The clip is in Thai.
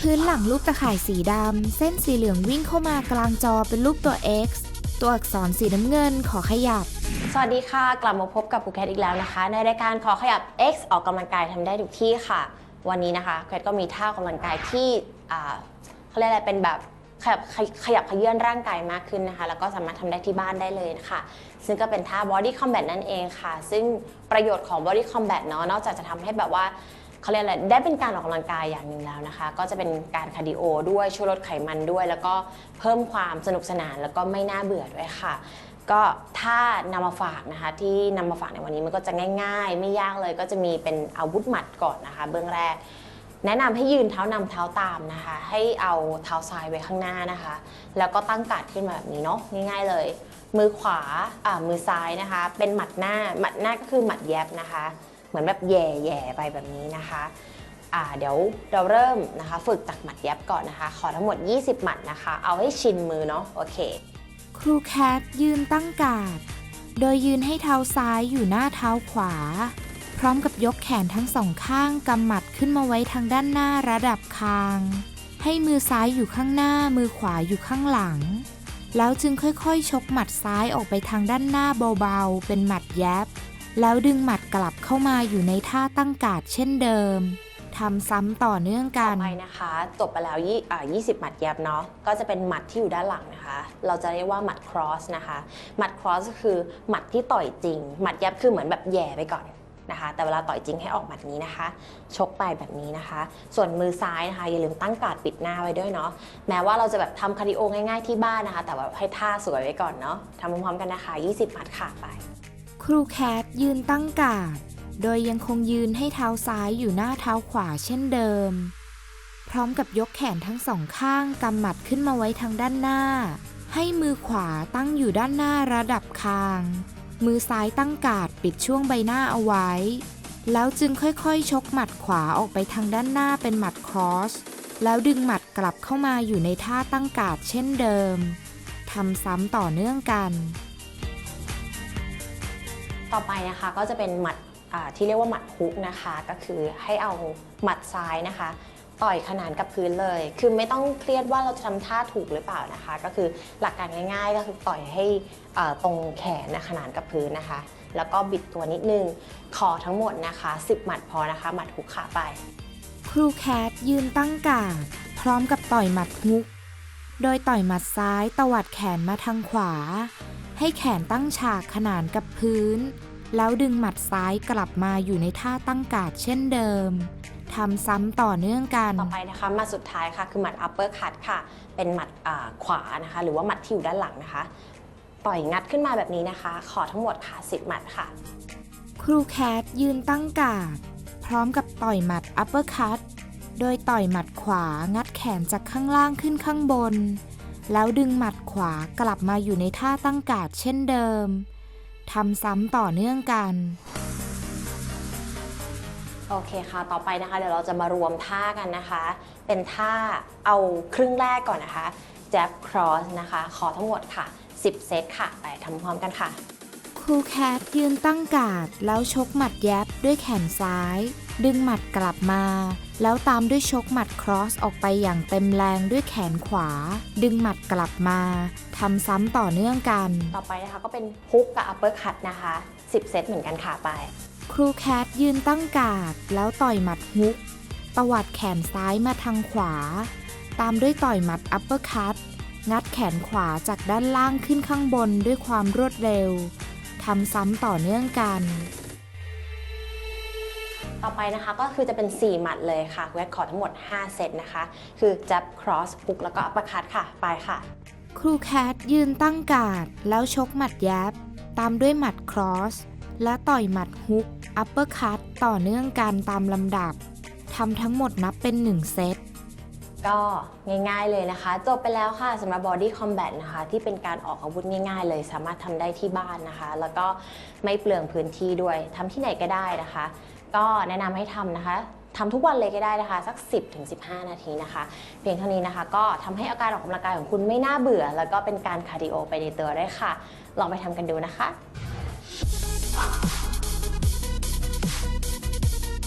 พื้นหลังรูปตะข่ายสีดำ เส้นสีเหลืองวิ่งเข้ามากลางจอเป็นรูปตัว X ตัวอักษรสีน้ำเงินขอขยับ สวัสดีค่ะ กลับมาพบกับภูแคทอีกแล้วนะคะ ในรายการขอขยับ X ออกกำลังกายทำได้ทุกที่ค่ะ วันนี้นะคะแคทก็มีท่าออกกำลังกายที่เขาเรียกอะไรเป็นแบบขยับขยขยับขยื่นร่างกายมากขึ้นนะคะ แล้วก็สามารถทำได้ที่บ้านได้เลยค่ะซึ่งก็เป็นท่า body combat นั่นเองค่ะ ซึ่งประโยชน์ของ body combat เนาะนอกจากจะทำให้แบบว่า เขาเรียกอะไรได้เป็นการออกกำลังกายอย่างหนึ่งแล้วนะคะ ก็จะเป็นการคาร์ดิโอด้วยช่วยลดไขมันด้วย แล้วก็เพิ่มความสนุกสนานแล้วก็ไม่น่าเบื่อด้วยค่ะ ก็ถ้านำมาฝากนะคะ ที่นำมาฝากในวันนี้มันก็จะง่าย ๆ ไม่ยากเลยก็จะมีเป็นอาวุธหมัดก่อนนะคะ เบื้องแรก แนะนำให้ยืนเท้านำเท้าตามนะคะ ให้เอาเท้าซ้ายไว้ข้างหน้านะคะ แล้วก็ตั้งการดขึ้นมาแบบนี้เนาะง่าย ๆ เลย มือขวาอ่ามือซ้ายนะคะ เป็นหมัดหน้าหมัดหน้าก็คือหมัดแยบนะคะ มือนแบบแย่ๆไปแบบนี้นะคะเดี๋ยวเราเริ่มนะคะฝึกจากหมัดแยบก่อนนะคะ ขอทั้งหมด 20 หมัดนะคะ เอาให้ชินมือเนาะโอเค ครูแคทยืนตั้งกาด โดยยืนให้เท้าซ้ายอยู่หน้าเท้าขวา พร้อมกับยกแขนทั้งสองข้างกำหมัดขึ้นมาไว้ทางด้านหน้าระดับคาง ให้มือซ้ายอยู่ข้างหน้า มือขวาอยู่ข้างหลัง แล้วจึงค่อยๆ ชกหมัดซ้ายออกไปทางด้านหน้าเบาๆ เป็นหมัดแยบ แล้วดึงหมัดกลับเข้ามาอยู่ในท่าตั้งการ์ดเช่นเดิมทำซ้ำต่อเนื่องกัต่อนไปนะคะ จบไปแล้วยี่อ่า20หมัดแยบเนาะ ก็จะเป็นหมัดที่อยู่ด้านหลังนะคะ เราจะเรียกว่าหมัด cross นะคะ หมัด cross ก็คือหมัดที่ต่อยจริง หมัดแยบคือเหมือนแบบแย่ไปก่อนนะคะ แต่เวลาต่อยจริงให้ออกหมัดนี้นะคะ ชกไปแบบนี้นะคะ ส่วนมือซ้ายนะคะ อย่าลืมตั้งการ์ดปิดหน้าไว้ด้วยเนาะ แม้ว่าเราจะแบบทำคาร์ดิโอง่ายๆที่บ้านนะคะ แต่ว่าให้ท่าสวยไว้ก่อนเนาะทำพร้อมๆกันนะคะ 20หมัดค่ะไป ครูแคทยืนตั้งกาด โดยยังคงยืนให้เท้าซ้ายอยู่หน้าเท้าขวาเช่นเดิม พร้อมกับยกแขนทั้งสองข้างกำหมัดขึ้นมาไว้ทางด้านหน้า ให้มือขวาตั้งอยู่ด้านหน้าระดับคาง มือซ้ายตั้งกาดปิดช่วงใบหน้าเอาไว้ แล้วจึงค่อยๆ ชกหมัดขวาออกไปทางด้านหน้าเป็นหมัดครอส แล้วดึงหมัดกลับเข้ามาอยู่ในท่าตั้งกาดเช่นเดิมทำซ้ำต่อเนื่องกัน ต่อไปนะคะก็จะเป็นหมัดที่เรียกว่าหมัดฮุกนะคะ ก็คือให้เอาหมัดซ้ายนะคะ ต่อยขนานกับพื้นเลย คือไม่ต้องเครียดว่าเราจะทำท่าถูกหรือเปล่านะคะ ก็คือหลักการง่ายๆ ก็คือต่อยให้ตรงแขนนะขนานกับพื้นนะคะ แล้วก็บิดตัวนิดนึงคอทั้งหมดนะคะ 10 หมัดพอนะคะ หมัดฮุกขาไป ครูแคทยืนตั้งการ์ดพร้อมกับต่อยหมัดฮุก โดยต่อยหมัดซ้ายตวัดแขนมาทางขวา ให้แขนตั้งฉากขนานกับพื้น แล้วดึงหมัดซ้ายกลับมาอยู่ในท่าตั้งการ์ดเช่นเดิมทำซ้ำต่อเนื่องกัน ต่อไปนะคะหมัดสุดท้ายค่ะคือหมัด upper cut ค่ะ เป็นหมัดอ่าขวานะคะ หรือว่าหมัดที่อยู่ด้านหลังนะคะต่อยงัดขึ้นมาแบบนี้นะคะ ขอทั้งหมดค่ะ10หมัดค่ะ ครูแคทยืนตั้งการ์ดพร้อมกับต่อยหมัด upper cut โดยต่อยหมัดขวางัดแขนจากข้างล่างขึ้นข้างบน แล้วดึงหมัดขวากลับมาอยู่ในท่าตั้งการ์ดเช่นเดิมทำซ้ำต่อเนื่องกัน โอเคค่ะ ต่อไปนะคะ เดี๋ยวเราจะมารวมท่ากันนะคะ เป็นท่าเอาครึ่งแรกก่อนนะคะ jab cross นะคะ ขอทั้งหมดค่ะ 10 เซตค่ะ ไปทำพร้อมกันค่ะ ครูแคทยืนตั้งการ์ดแล้วชกหมัดแยบด้วยแขนซ้าย ดึงหมัดกลับมา แล้วตามด้วยชกหมัดครอสออกไปอย่างเต็มแรงด้วยแขนขวา ดึงหมัดกลับมาทำซ้ำต่อเนื่องกัน ต่อไปนะคะก็เป็นฮุกกับ upper cut นะคะ 10 เซตเหมือนกันค่ะไป ครูแคทยืนตั้งการ์ดแล้วต่อยหมัดฮุกตวัดแขนซ้ายมาทางขวา ตามด้วยต่อยหมัดอัปเปอร์คัตงัดแขนขวาจากด้านล่างขึ้นข้างบนด้วยความรวดเร็วทำซ้ำต่อเนื่องกัน ต่อไปนะคะก็คือจะเป็น 4 หมัดเลยค่ะแวดขอทั้งหมด 5 เซตนะคะ คือ jab cross ฮุกแล้วก็ upper cut ค่ะ ไปค่ะ ครูแคทยืนตั้งการ์ดแล้วชกหมัดแยบตามด้วยหมัดครอส และต่อยหมัดฮุกอัปเปอร์คัตต่อเนื่องกันตามลำดับทำทั้งหมดนับเป็น 1 เซตก็ง่ายๆเลยนะคะ จบไปแล้วค่ะสำหรับ body combat นะคะ ที่เป็นการออกอาวุธง่าย ๆ เลย สามารถทำได้ที่บ้านนะคะ แล้วก็ไม่เปลืองพื้นที่ด้วยทำที่ไหนก็ได้นะคะ ก็แนะนำให้ทำนะคะทำทุกวันเลยก็ได้นะคะ สัก 10-15 นาทีนะคะ เพียงเท่านี้นะคะ ก็ทำให้อาการออกกำลังกายของคุณไม่น่าเบื่อ แล้วก็เป็นการคาร์ดิโอไปในตัวได้วยค่ะ ลองไปทำกันดูนะคะ